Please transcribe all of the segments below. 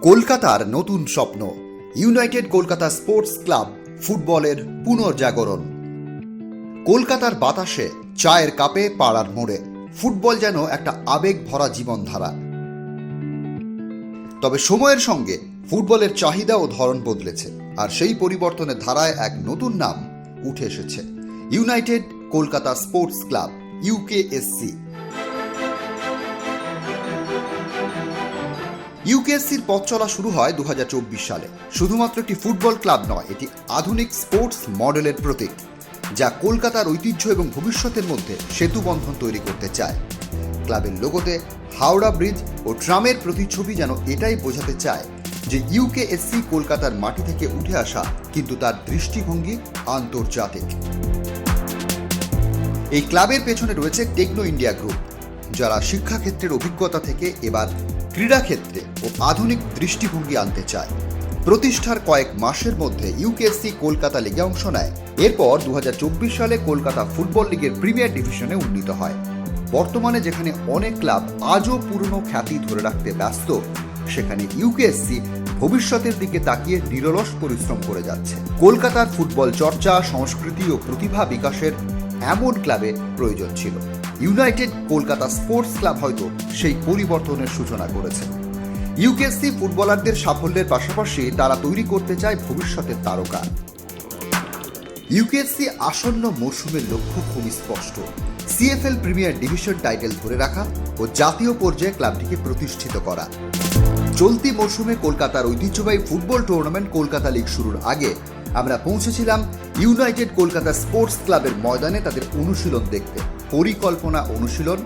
কলকাতার নতুন স্বপ্ন ইউনাইটেড কলকাতা স্পোর্টস ক্লাব ফুটবলের পুনর্জাগরণ। কলকাতার বাতাসে চায়ের কাপে পাড়ার মোড়ে ফুটবল যেন একটা আবেগ ভরা জীবনধারা। তবে সময়ের সঙ্গে ফুটবলের চাহিদা ও ধরন বদলেছে, আর সেই পরিবর্তনের ধারায় এক নতুন নাম উঠে এসেছে United Kolkata sports club UKSC ইউকেএসসির পথ চলা শুরু হয় দু হাজার চব্বিশ সালে। শুধুমাত্র একটি ফুটবল ক্লাব নয়, এটি আধুনিক স্পোর্টস মডেলের প্রতীক, যা কলকাতার ঐতিহ্য এবং ভবিষ্যতের মধ্যে সেতু বন্ধন তৈরি করতে চায়। ক্লাবের লোগোতে হাওড়া ব্রিজ ও ট্রামের প্রতিচ্ছবি যেন এটাই বোঝাতে চায় যে ইউকেএসসি কলকাতার মাটি থেকে উঠে আসা, কিন্তু তার দৃষ্টিভঙ্গি আন্তর্জাতিক। এই ক্লাবের পেছনে রয়েছে টেকনো ইন্ডিয়া গ্রুপ, যারা শিক্ষাক্ষেত্রের অভিজ্ঞতা থেকে এবার ক্রীড়াক্ষেত্রে ও আধুনিক দৃষ্টিভঙ্গি আনতে চায়। প্রতিষ্ঠার কয়েক মাসের মধ্যে ইউকেএসসি কলকাতা লিগে অংশ নেয়। এরপর দু হাজার চব্বিশ সালে কলকাতা ফুটবল লিগের প্রিমিয়ার ডিভিশনে উন্নীত হয়। বর্তমানে যেখানে অনেক ক্লাব আজও পুরনো খ্যাতি ধরে রাখতে ব্যস্ত, সেখানে ইউকেএসসি ভবিষ্যতের দিকে তাকিয়ে নিরলস পরিশ্রম করে যাচ্ছে। কলকাতার ফুটবল চর্চা, সংস্কৃতি ও প্রতিভা বিকাশের এমন ক্লাবে প্রয়োজন ছিল। ইউনাইটেড কলকাতা স্পোর্টস ক্লাব হয়তো সেই পরিবর্তনের সূচনা করেছে। ইউকেএসসি ফুটবলারদের সাফল্যের পাশাপাশি তারা তৈরি করতে চায় ভবিষ্যতের তারকা। ইউকেএসসি আসন্ন মরশুমের লক্ষ্য খুবই স্পষ্ট। সিএফএল প্রিমিয়ার ডিভিশন টাইটেল ধরে রাখা ও জাতীয় পর্যায়ে ক্লাবটিকে প্রতিষ্ঠিত করা। চলতি মরশুমে কলকাতার ঐতিহ্যবাহী ফুটবল টুর্নামেন্ট কলকাতা লিগ শুরুর আগে আমরা পৌঁছেছিলাম ইউনাইটেড কলকাতা স্পোর্টস ক্লাবের ময়দানে তাদের অনুশীলন দেখতে। পরিকল্পনা অনুশীলন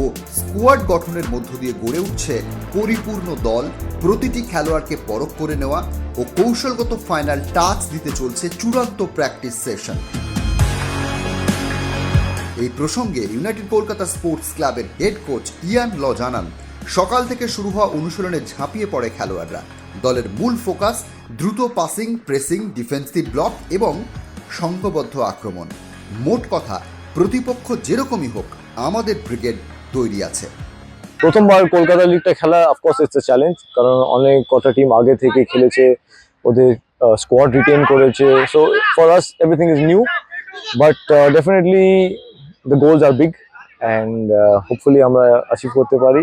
ও স্কোয়াড গঠনের মধ্য দিয়ে গড়ে উঠছে পরিপূর্ণ দল। প্রতিটি খেলোয়াড়কে পরখ করে নেওয়া ও কৌশলগত ফাইনাল টাচ দিতে চলছে চূড়ান্ত প্র্যাকটিস সেশন। এই প্রসঙ্গে ইউনাইটেড কলকাতা স্পোর্টস ক্লাবের হেড কোচ ইয়ান ল জানান, সকাল থেকে শুরু হওয়া অনুশীলনে ঝাঁপিয়ে পড়ে খেলোয়াড়রা। দলের মূল ফোকাস দ্রুত পাসিং, প্রেসিং, ডিফেন্সিভ ব্লক এবং সংঘবদ্ধ আক্রমণ। মোট কথা প্রতিপক্ষ যেরকমই হোক, আমাদের ব্রিগেড তৈরি আছে। প্রথমবার কলকাতা লিগটা খেলা অফকোর্স ইটস এ চ্যালেঞ্জ কারণ অনেক কটা টিম আগে থেকে খেলেছে, ওদের স্কোয়াড রিটেন করেছে so for us everything is new but definitely the goals are big and hopefully আমরা অ্যাচিভ করতে পারি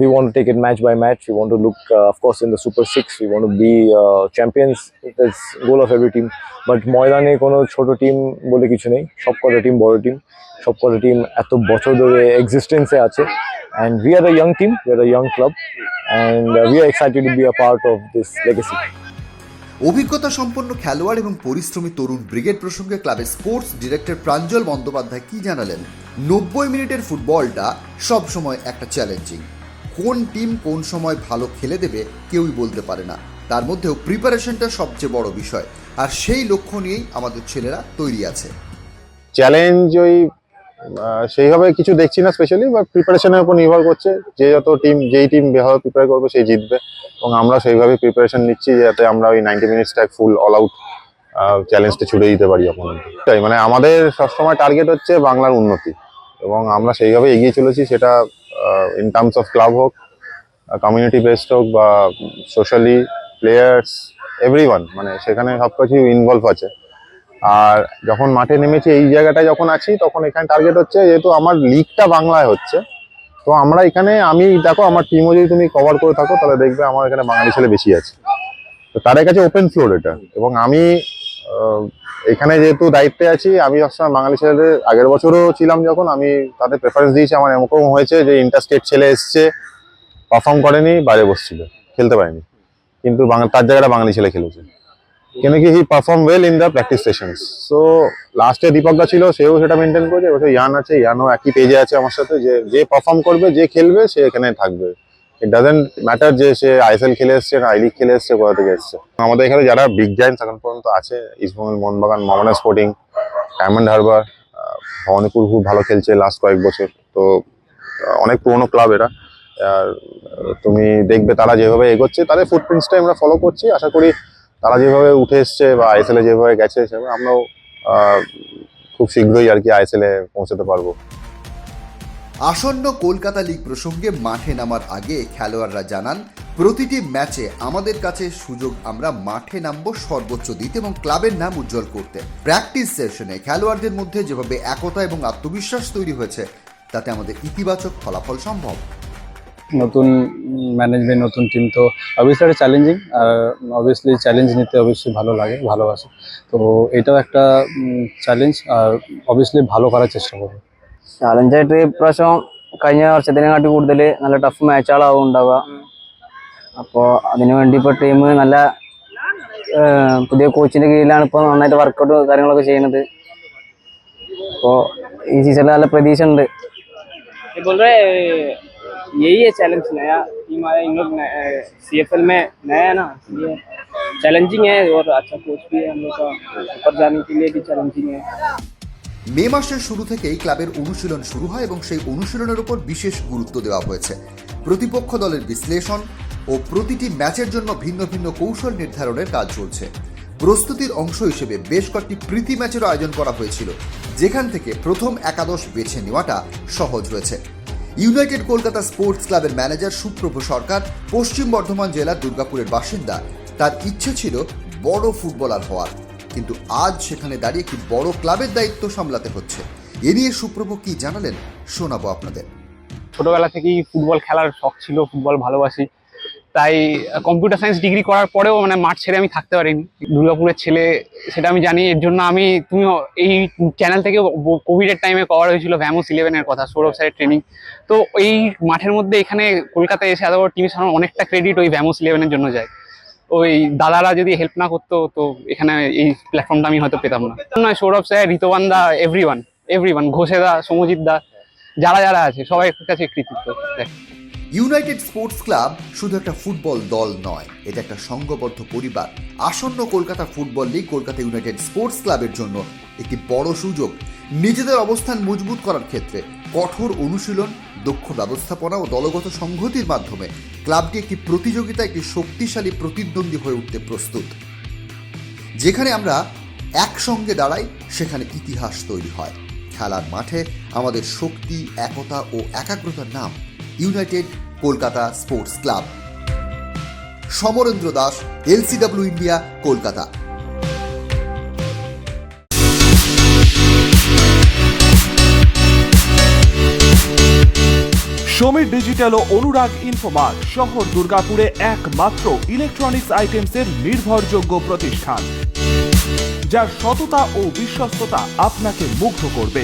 we want take it match by match we want to look of course in the Super Six we want to be champions it's goal of every team but ময়দানে কোনো ছোট team বলে কিছু নেই সব কটা টিম বড় টিম সব কটা টিম এত বছর ধরে এক্সিস্টেন্সে আছে and we are a young team, we are a young club, and uh, we are excited to be a part of this legacy. অভিজ্ঞতা সম্পন্ন খেলোয়াড় এবং পরিশ্রমী তরুণ ব্রিগেড প্রসঙ্গে ক্লাবের স্পোর্টস ডিরেক্টর প্রাঞ্জল বন্দ্যোপাধ্যায় কি জানালেন? নব্বই মিনিটের ফুটবলটা সবসময় একটা চ্যালেঞ্জিং কোন টিম কোন সময় ভালো খেলে দেবে কেউই বলতে পারে না। তার মধ্যেও প্রিপারেশনটা সবচেয়ে বড় বিষয়। আর সেই লক্ষ্য নিয়েই আমাদের ছেলেরা তৈরি আছে। চ্যালেঞ্জ ওই সেইভাবে কিছু দেখছি না স্পেশালি বাট প্রিপারেশনের উপর নির্ভর করছে। যে যত টিম যেই টিম যেভাবে প্রিপেয়ার করবে, সেই জিতবে। এবং আমরা সেইভাবে প্রিপারেশন নিচ্ছি যাতে আমরা ওই নাইনটি মিনিটসটা ফুল অল আউট চ্যালেঞ্জটা ছুড়ে দিতে পারি এখন তাই মানে আমাদের সবসময় টার্গেট হচ্ছে বাংলার উন্নতি। এবং আমরা সেইভাবে এগিয়ে চলেছি, সেটা ইন টার্মস অফ ক্লাব হোক কমিউনিটি বেসড হোক বা সোশ্যালি প্লেয়ার্স এভরিওয়ান মানে সেখানে সব কিছু ইনভলভ আছে। আর যখন মাঠে নেমেছি, এই জায়গাটায় যখন আছি, তখন এখানে টার্গেট হচ্ছে যেহেতু আমার লিগটা বাংলায় হচ্ছে। তো আমরা এখানে, আমি দেখো, আমার টিমও যদি তুমি কভার করে থাকো, তাহলে দেখবে আমার এখানে বাঙালি ছেলে বেশি আছে। তো তাদের কাছে ওপেন ফ্লোর এটা। এবং আমি এখানে যেহেতু দায়িত্বে আছি, আমি সবসময় বাঙালি ছেলেদের, আগের বছরও ছিলাম যখন, আমি তাদের প্রেফারেন্স দিয়েছি। আমার এরকম হয়েছে যে ইন্টারস্টেট ছেলে এসছে পারফর্ম করেনি, বাইরে বসছিল, খেলতে পারেনি। কিন্তু তার জায়গাটা বাঙালি ছেলে খেলেছে। কেন কি he perform well in the practice sessions so লাস্টে দীপকদা ছিল, সেও সেটা মেনটেন করেছে এবছর ইয়ান আছে, ইয়ানও একই পেজে আছে আমার সাথে, যে যে পারফর্ম করবে, যে খেলবে, সে এখানে থাকবে। ইট ডাজেন্ট ম্যাটার যে সে আইএসএল খেলে এসছে, না আই লিগ খেলে এসছে, কোথা থেকে এসছে। আমাদের এখানে যারা বিগ জায়েন্টস এখন পর্যন্ত আছে, ইস্টবেঙ্গল, মোহনবাগান মমনা স্পোর্টিং ডায়মন্ড হারবার ভবানীপুর খুব ভালো খেলছে লাস্ট কয়েক বছর। তো অনেক পুরোনো ক্লাব এরা। আর তুমি দেখবে তারা যেভাবে এগোচ্ছে, তাদের ফুটপ্রিন্টসটাই আমরা ফলো করছি। আশা করি তারা যেভাবে উঠে এসছে বা আইএসএল যেভাবে গেছে, সেভাবে আমরাও খুব শীঘ্রই আর কি আইএসএল পৌঁছাতে পারব। আসন্ন কলকাতা লিগ প্রসঙ্গে মাঠে নামার আগে খেলোয়াড়রা জানান, প্রতিটি ম্যাচে আমাদের কাছে সুযোগ, আমরা মাঠে নামব সর্বোচ্চ দিতে এবং ক্লাবের নাম উজ্জ্বল করতে। প্র্যাকটিস সেশনে খেলোয়াড়দের মধ্যে যেভাবে একতা এবং আত্মবিশ্বাস তৈরি হয়েছে, তাতে আমাদের ইতিবাচক ফলাফল সম্ভব। নতুন ম্যানেজমেন্ট নতুন টিম তো অবভিয়াসলি একটা চ্যালেঞ্জিং আর অবভিয়াসলি চ্যালেঞ্জ নিতে অবশ্যই ভালো লাগে ভালোবাসি। তো এটাও একটা চ্যালেঞ্জ আর অবভিয়াসলি ভালো করার চেষ্টা করবো। চ্যালেঞ্জাയിട്ട് ഇപ്രാവശ്യം കഴിഞ്ഞ വർഷത്തിനെ കാട്ടി കൂടുതൽ നല്ല ടഫ് മാച്ചുകളാവും ഉണ്ടാവുക. അപ്പോൾ അതിനുവേണ്ടി ഇപ്പോൾ ടീം നല്ല പുതിയ കോച്ചിന്റെ കീഴിലാണ് ഇപ്പോൾ നന്നായിട്ട് വർക്കൗട്ട് കാര്യങ്ങളൊക്കെ ചെയ്യുന്നത്. അപ്പോൾ ഈ സീസണിൽ നല്ല പ്രതീക്ഷ ഉണ്ട്. यही है चैलेंज नया टीम आया इन लोग सी एफ एल में नया है ना इसलिए चैलेंजिंग है और अच्छा कोच भी है हम लोग का ऊपर जाने के लिए भी चैलेंजिंग है মে মাসের শুরু থেকেই ক্লাবের অনুশীলন শুরু হয় এবং সেই অনুশীলনের উপর বিশেষ গুরুত্ব দেওয়া হয়েছে প্রতিপক্ষ দলের বিশ্লেষণ ও প্রতিটি ম্যাচের জন্য ভিন্ন ভিন্ন কৌশল নির্ধারণের কাজ চলছে প্রস্তুতির অংশ হিসেবে বেশ কয়েকটি প্রীতি ম্যাচের আয়োজন করা হয়েছিল যেখান থেকে প্রথম একাদশ বেছে নেওয়াটা সহজ হয়েছে ইউনাইটেড কলকাতা স্পোর্টস ক্লাবের ম্যানেজার সুপ্রভ সরকার পশ্চিম বর্ধমান জেলার দুর্গাপুরের বাসিন্দা। তার ইচ্ছে ছিল বড় ফুটবলার হওয়ার। কিন্তু আজ সেখানে দাঁড়িয়ে একটি বড় ক্লাবের দায়িত্ব সামলাতে হচ্ছে? এ নিয়ে সুপ্রভ কি জানালেন শোনাবো আপনাদের। ছোটবেলা থেকেই ফুটবল খেলার শখ ছিল, ফুটবল ভালোবাসি। তাই কম্পিউটার সায়েন্স ডিগ্রি করার পরেও মানে মাঠ ছেড়ে আমি থাকতে পারিনি। দুর্গাপুরের ছেলে, সেটা আমি জানি, এর জন্য আমি তুমি এই চ্যানেল থেকে কোভিডের টাইমে কভার হয়েছিল ভ্যামোস ইলেভেনের কথা সৌরভ স্যারের ট্রেনিং তো এই মাঠের মধ্যে এখানে কলকাতায় এসে এত বড় টিমের সামনে অনেকটা ক্রেডিট ওই ভ্যামোস ইলেভেনের জন্য যায়। ওই দাদারা যদি হেল্প না করতো, তো এখানে এই প্ল্যাটফর্মটা আমি হয়তো পেতাম না। নয় সৌরভ স্যার ঋতবান দা এভরি ওয়ান এভরি ওয়ান ঘোষেদা সমজিৎ দা, যারা যারা আছে, সবাই কাছে কৃতিত্ব। দেখ। ইউনাইটেড স্পোর্টস ক্লাব শুধু একটা ফুটবল দল নয়, এটা একটা সংঘবদ্ধ পরিবার। আসন্ন Kolkata football league Kolkata United sports ক্লাবের জন্য একটি বড় সুযোগ। নিজেদের অবস্থান মজবুত করার ক্ষেত্রে কঠোর অনুশীলন, দক্ষ ব্যবস্থাপনা ও দলগত সংহতির মাধ্যমে ক্লাবটি একটি প্রতিযোগিতা একটি শক্তিশালী প্রতিদ্বন্দ্বী হয়ে উঠতে প্রস্তুত। যেখানে আমরা একসঙ্গে দাঁড়াই, সেখানে ইতিহাস তৈরি হয়। খেলার মাঠে আমাদের শক্তি, একতা ও একাগ্রতার নাম United Kolkata sports club. Samarendra Das, LCW India, Kolkata. Samir digital ও অনুরাগ ইনফোমার্ট শহর দুর্গাপুরে একমাত্র ইলেকট্রনিক্স আইটেমসের নির্ভরযোগ্য প্রতিষ্ঠান, যার সততা ও বিশ্বস্ততা আপনাকে মুগ্ধ করবে।